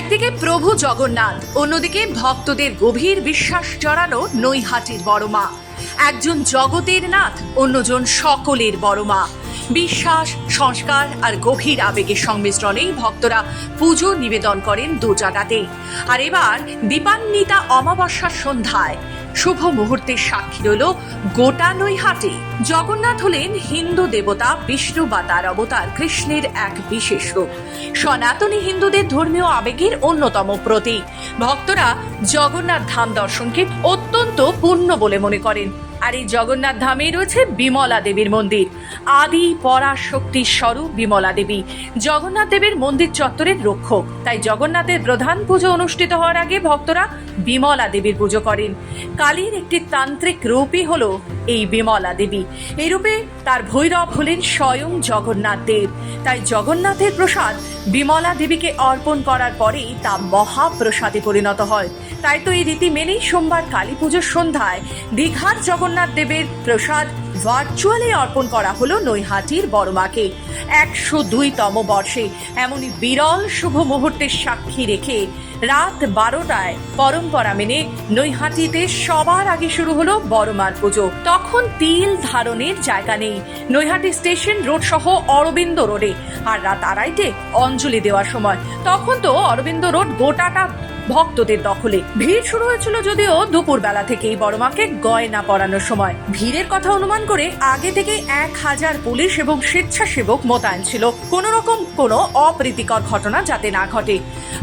একদিকে প্রভু জগন্নাথ, অন্যদিকে ভক্তদের গভীর বিশ্বাস জড়ানো নৈহাটির বড় মা। একজন জগতের নাথ, অন্যজন সকলের বড় মা। বিশ্বাস, সংস্কার আর গভীর আবেগের সংমিশ্রণেই ভক্তরা পুজো নিবেদন করেন দু জায়গাতেই আর এবার দীপান্বিতা অমাবস্যার সন্ধ্যায়। শুভ মুহূর্তের সাক্ষী রইল গোটা হাটে। জগন্নাথ হলেন হিন্দু দেবতা বিষ্ণু বা তার অবতার কৃষ্ণের এক বিশেষ রূপ। সনাতনী হিন্দুদের ধর্মীয় আবেগের অন্যতম প্রতীক। ভক্তরা জগন্নাথ ধাম দর্শনকে অত্যন্ত পূর্ণ বলে মনে করেন। আর এই জগন্নাথ ধামে রয়েছে বিমলা দেবীর মন্দির। আদি পরাশক্তির স্বরূপ বিমলা দেবী। জগন্নাথ দেবের মন্দির চত্বরের রক্ষক। তাই জগন্নাথের প্রধান পুজো অনুষ্ঠিত হওয়ার আগে ভক্তরা বিমলা দেবীর পুজো করেন। কালীর একটি তান্ত্রিক রূপই হলো এই বিমলা দেবী। এরূপে তার ভৈরব হলেন স্বয়ং জগন্নাথ দেব। তাই জগন্নাথের প্রসাদ বিমলা দেবীকে অর্পণ করার পরেই তা মহাপ্রসাদে পরিণত হয়। তাই তো এই রীতি মেনেই সোমবার কালী পুজোর সন্ধ্যায় দীঘার জগন্নাথ দেবের প্রসাদ ভার্চুয়ালি অর্পণ করা হলো নৈহাটির বড়মাকে। একশো দুইতম বর্ষে এমনই বিরল শুভ মুহূর্তের সাক্ষী রেখে রাত বারোটায় পরম্পরা মেনে নৈহাটিতে সবার আগে শুরু হলো বড়মার পুজো। তখন তিল ধারণের জায়গা নেই। নৈহাটি স্টেশন রোড সহ অরবিন্দ রোডে। আর রাত আড়াইটে অঞ্জলি দেওয়ার সময়। তখন তো অরবিন্দ রোড গোটাটা ভক্তদের দখলে। ভিড় শুরু হয়েছিল যদিও দুপুর বেলা থেকেই বড়মাকে গয়না পরানোর সময়। ভিড়ের কথা অনুমান করে আগে থেকে এক হাজার পুলিশ এবং স্বেচ্ছাসেবক মোতায়েন ছিল। কোন রকম কোনো অপ্রীতিকর ঘটনা যাতে না ঘটে।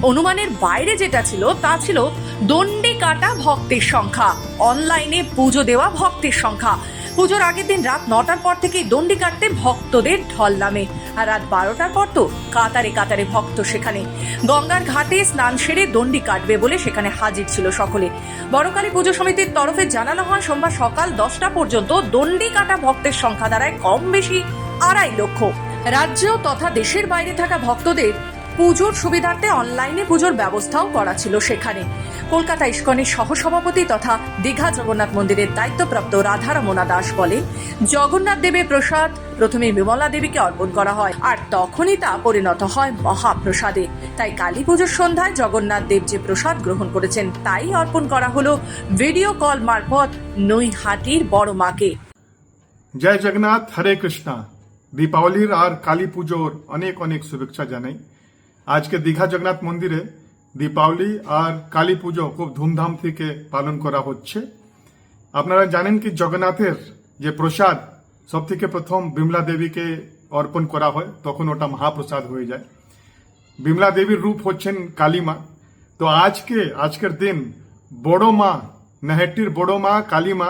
অনুমানের বাইরে যেটা ছিল, তা ছিল দণ্ডি কাটা ভক্তের সংখ্যা। অনলাইনে পুজো দেওয়া ভক্তের সংখ্যা। পুজোর আগের দিন রাত নটার পর থেকেই দণ্ডি কাটতে ভক্তদের ঢল নামে। আর রাত বারোটার পর তো কাতারে কাতারে ভক্ত সেখানে। গঙ্গার ঘাটে স্নান সেরে দণ্ডি কাটবে বলে সেখানে হাজির ছিল সকলে। বড়কালী পুজো সমিতির তরফে জানানো হয়, সোমবার সকাল দশটা পর্যন্ত দণ্ডি কাটা ভক্তের সংখ্যা দাঁড়ায় কম বেশি আড়াই লক্ষ। রাজ্য তথা দেশের বাইরে থাকা ভক্তদের পুজোর সুবিধার্থে অনলাইনে পুজোর ব্যবস্থাও করা ছিল সেখানে। কলকাতা ইস্কনের সহসভাপতি তথা দীঘা জগন্নাথ মন্দিরের দায়িত্বপ্রাপ্ত রাধারমনা দাস বলেন, জগন্নাথ দেবের প্রসাদ প্রথমে বিমলা দেবীকে অর্পণ করা হয়, আর তখনই তা পরিণত হয় মহাপ্রসাদে। তাই কালী পুজোর সন্ধ্যায় জগন্নাথ দেব যে প্রসাদ গ্রহণ করেছেন, তাই অর্পণ করা হলো ভিডিও কল মারফত নৈহাটির বড় মাকে। জয় জগন্নাথ, হরে কৃষ্ণা। দীপাবলির আর কালী পুজোর অনেক অনেক শুভেচ্ছা জানাই। আজকে দীঘা জগন্নাথ মন্দিরে দীপাবলি আর কালী পুজো খুব ধুমধাম থেকে পালন করা হচ্ছে। আপনারা জানেন কি জগন্নাথের যে প্রসাদ সব থেকে প্রথম বিমলা দেবীকে অর্পণ করা হয়, তখন ওটা মহাপ্রসাদ হয়ে যায়। বিমলা দেবীর রূপ হচ্ছেন কালীমা তো আজকে, আজকের দিন বড় মা নেহেটির বড় মা কালীমা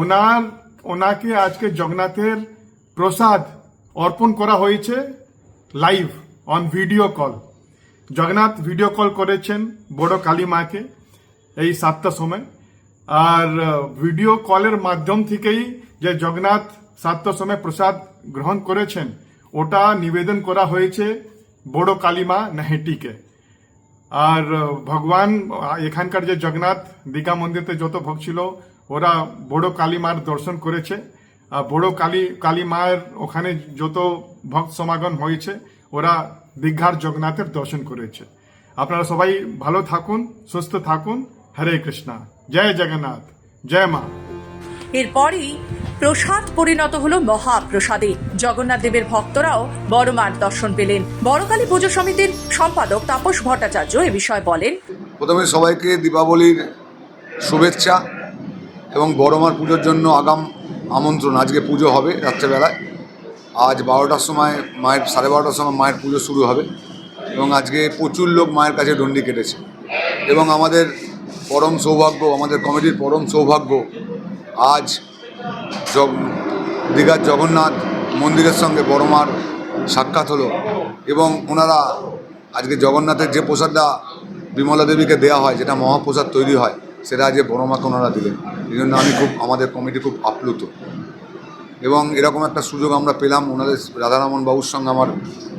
ওনার, ওনাকে আজকে জগন্নাথের প্রসাদ অর্পণ করা হয়েছে live on video call Jagannath video call করেছেন বড় কালী মাকে, এই সাতটার সময়। আর ভিডিও কলের মাধ্যম থেকেই যে জগন্নাথ সাতটার সময় প্রসাদ গ্রহণ করেছেন, ওটা নিবেদন করা হয়েছে বড় কালীমা নেহেটিকে। আর ভগবান এখানকার যে জগন্নাথ দীঘা মন্দিরতে যত ভক্ত ছিল, ওরা বড় কালী মার দর্শন করেছে। আর বড় কালী কালী মায়ের ওখানে যত ভক্ত সমাগম হয়েছে ওরা দীঘার জগন্নাথের দর্শন করেছে। আপনারা সবাই ভালো থাকুন সুস্থ থাকুন। হরে কৃষ্ণা। জয় জগন্নাথ। জয় মা। এরপরই প্রসাদ পরিণত হলো মহাপ্রসাদে। জগন্নাথ দেবের ভক্তরাও বড়মার দর্শন পেলেন। বড়কালী পুজো সমিতির সম্পাদক তাপস ভট্টাচার্য এ বিষয়ে বলেন প্রথমে সবাইকে দীপাবলির শুভেচ্ছা এবং বড়মার পুজোর জন্য আগাম আমন্ত্রণ। আজকে পুজো হবে রাত্রেবেলায়। আজ বারোটার সময় মায়ের, সাড়ে বারোটার সময় মায়ের পুজো শুরু হবে এবং আজকে প্রচুর লোক মায়ের কাছে ডন্ডি কেটেছে। এবং আমাদের পরম সৌভাগ্য, আমাদের কমিটির পরম সৌভাগ্য আজ দীঘার জগন্নাথ মন্দিরের সঙ্গে বড়মার সাক্ষাৎ হলো এবং ওনারা আজকে জগন্নাথের যে প্রসাদটা বিমলা দেবীকে দেওয়া হয়, যেটা মহাপ্রসাদ তৈরি হয়, সেটা আজকে বড়মাকে ওনারা দিলেন। এই জন্য আমি খুব, আমাদের কমিটি খুব আপ্লুত। এবং এরকম একটা সুযোগ আমরা পেলাম। ওনাদের রাধারমন বাবুর সঙ্গে আমার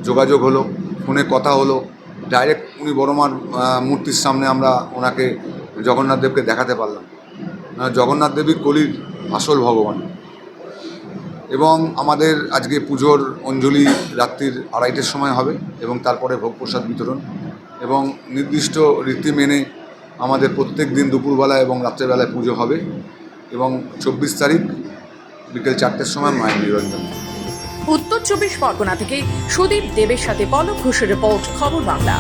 যোগাযোগ হলো, ফোনে কথা হলো। ডাইরেক্ট উনি বড়মার মূর্তির সামনে আমরা ওনাকে জগন্নাথ দেবকে দেখাতে পারলাম। জগন্নাথ দেবী কলির আসল ভগবান। এবং আমাদের আজকে পুজোর অঞ্জলি রাত্রির আড়াইটের সময় হবে এবং তারপরে ভোগ প্রসাদ বিতরণ। এবং নির্দিষ্ট রীতি মেনে আমাদের প্রত্যেক দিন দুপুরবেলা এবং রাত্রেবেলায় পুজো হবে। এবং চব্বিশ তারিখ বিকেল চারটের সময় মায়ের নিরঞ্জন। উত্তর চব্বিশ পরগনা থেকে সুদীপ দেবের সাথে পলক ঘোষের রিপোর্ট, খবর বাংলা।